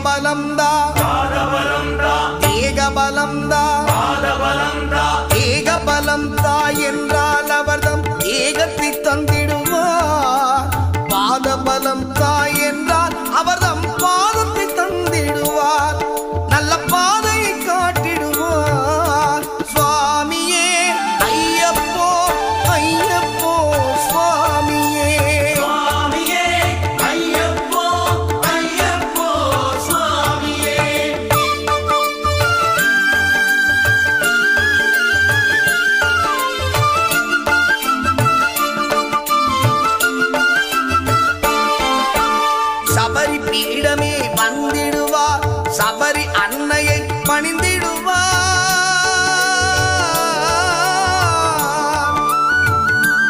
ஏகபலம்தா. ஏகபலம்தா ஏகபலம்தா என்றால் அவர்தம் ஏகத்தை தந்தி இடமே வந்திடுவார். சபரி அன்னையை பணிந்திடுவார்.